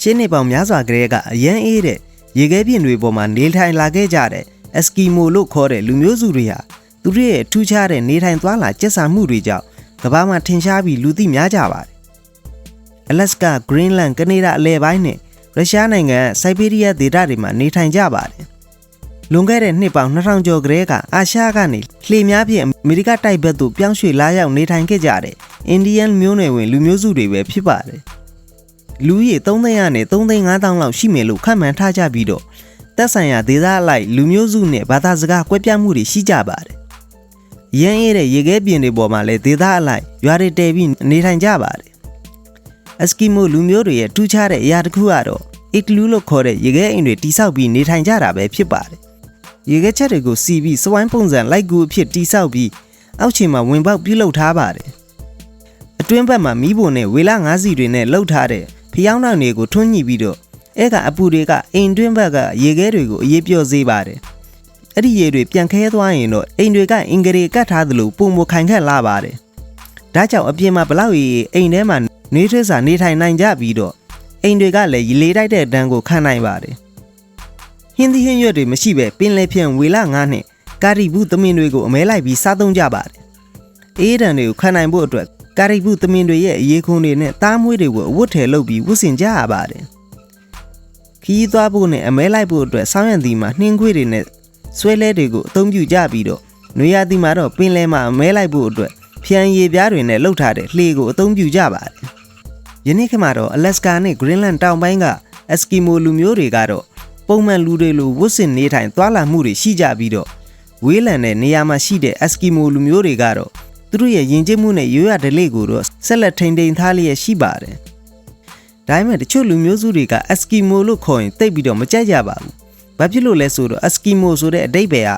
ရှင်းနေပေါင်များစွာကလေးကအရန်အေးတဲ့ရေခဲပြင်တွေပေါ်မှာနေထိုင်လာခဲ့ကြတဲ့အစကီမိုလို့ခေါ်တဲ့လူမျိုးစုတွေဟာသူတို့ရဲ့ထူးခြားတဲ့နေထိုင်သွားလာကျက်စာမှုတွေကြောင့်ကမ္ဘာမှာထင်ရှားပြီးလူသိများကြပါတယ်။ Alaska, Greenland, ကနေဒါအလဲပိုင်းနဲ့ရုရှားနိုင်ငံစိုက်ဘေးရီးယားဒေသတွေမှာနေထိုင်ကြပါတယ်။လွန်ခဲ့တဲ့နှစ်ပေါင်း2000ကျော်ကလေးကအာရှကနေလှေများဖြင့်အမေရိကတိုက်ဘက်သို့ပြောင်းရွှေ့လာရောက်နေထိုင်ခဲ့ကြတဲ့အိန္ဒိယမျိုးနွယ်ဝင်လူမျိုးစုတွေပဲဖြစ်ပါတယ်။ လူဦးရေ3သိန်းကနေ3သိန်း5တောင်းလောက်ရှိမယ်လို့ခန့်မှန်းထားကြပြီးတော့သက်ဆိုင်ရာဒေသအလိုက်လူမျိုးစုနဲ့ဘာသာစကားကွဲပြားမှုတွေရှိကြပါတယ်။ရန်အေးတဲ့ရေခဲပြင်တွေပေါ်မှာလည်းဒေသအလိုက်ရွာတွေတည်ပြီးနေထိုင်ကြပါတယ်။အက်စကီမိုလူမျိုးတွေရဲ့ထူးခြားတဲ့အရာတစ်ခုကတော့အီကလူးလို့ခေါ်တဲ့ရေခဲအိမ်တွေတိဆောက်ပြီးနေထိုင်ကြတာပဲဖြစ်ပါတယ်။ရေခဲချက်တွေကိုစီပြီးစဝိုင်းပုံစံလိုက်ကူအဖြစ်တိဆောက်ပြီးအောက်ခြေမှာဝင်ပေါက်ပြုလုပ်ထားပါတယ်။အတွင်းဘက်မှာမီးပုံနဲ့ဝေလာငါးစီတွေနဲ့လှုပ်ထားတဲ့ ဖျောင်းနောက်တွေကိုထွန်းညှိပြီးတော့အဲ့ကအပူတွေကအိမ်တွင်းဘက်ကရေခဲတွေကိုအေးပြော့စေပါတယ်။အဲ့ဒီရေတွေပြန်ခဲသွားရင်တော့အိမ်တွေကအင်္ဂရီကတ်ထားသလိုပုံမခိုင်ခန့်လာပါတယ်။ဒါကြောင့်အပြင်မှာဘလောက်ရီအိမ်ထဲမှာနေထွေးစာနေထိုင်နိုင်ကြပြီးတော့အိမ်တွေကလည်းရေလေတိုက်တဲ့တန်းကိုခံနိုင်ပါတယ်။ဟင်းသီးဟင်းရွက်တွေမရှိပဲပင်လယ်ဖြန့်ဝေလာငါးနဲ့ကာရီဘူးသမင်တွေကိုအမဲလိုက်ပြီးစားသုံးကြပါတယ်။အေးဒံတွေကိုခံနိုင်ဖို့အတွက် ကာရီဘူးသမင်တွေရဲ့အရေးခွန်တွေနဲ့တားမွေးတွေကိုအဝတ်ထည်လုပ်ပြီးဝတ်ဆင်ကြရပါတယ်။ခီးသွားဖို့နဲ့အမဲလိုက်ဖို့အတွက်ဆောင်းရံသီမှာနှင်းခွေးတွေနဲ့ဆွဲလဲတွေကိုအသုံးပြုကြပြီးတော့နွေရာသီမှာတော့ပင်လယ်မှာအမဲလိုက်ဖို့အတွက်ဖျံရည်ပြားတွေနဲ့လှုပ်ထားတဲ့လှေကိုအသုံးပြုကြပါတယ်။ယနေ့ခေတ်မှာတော့ Alaska နဲ့ Greenland တောင်ပိုင်းက Eskimo လူမျိုးတွေကတော့ပုံမှန်လူတွေလိုဝတ်ဆင်နေထိုင်သွားလာမှုတွေရှိကြပြီးတော့ဝေးလံတဲ့နေရာမှာရှိတဲ့ Eskimo လူမျိုးတွေကတော့ သူတို့ရဲ့ယဉ်ကျေးမှုနဲ့ရိုးရာဓလေ့ကိုတော့ဆက်လက်ထိန်ထိန်ထားလျက်ရှိပါတယ်။ဒါပေမဲ့တချို့လူမျိုးစုတွေက Eskimo လို့ခေါ်ရင်တိတ်ပြီးတော့မကြိုက်ကြပါဘူး။ဘာဖြစ်လို့လဲဆိုတော့ Eskimo ဆိုတဲ့အဓိပ္ပာယ်က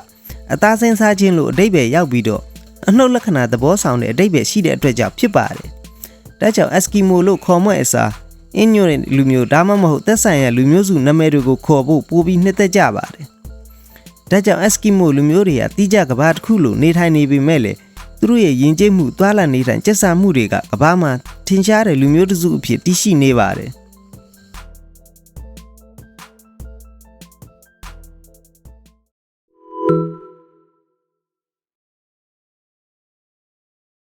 အသားစင်းစားခြင်းလို့အဓိပ္ပာယ်ရောက်ပြီးတော့အနှုတ်လက္ခဏာသဘောဆောင်တဲ့အဓိပ္ပာယ်ရှိတဲ့အတွက်ကြောင့်ဖြစ်ပါတယ်။ဒါကြောင့် Eskimo လို့ခေါ်မှအစားအင်ညိုတဲ့လူမျိုးဒါမှမဟုတ်သက်ဆိုင်ရာလူမျိုးစုနာမည်တွေကိုခေါ်ဖို့ပိုပြီးနှစ်သက်ကြပါတယ်။ဒါကြောင့် Eskimo လူမျိုးတွေကတိကျကဘာတစ်ခုလိုနေထိုင်နေပေမဲ့လည်း သူတို့ရဲ့ယဉ်ကျေးမှုသွာလာနေထိုင်ကျက်စာမှုတွေကကဘာမှာထင်ရှားတဲ့လူမျိုးတစ်စုအဖြစ်တည်ရှိနေပါတယ်။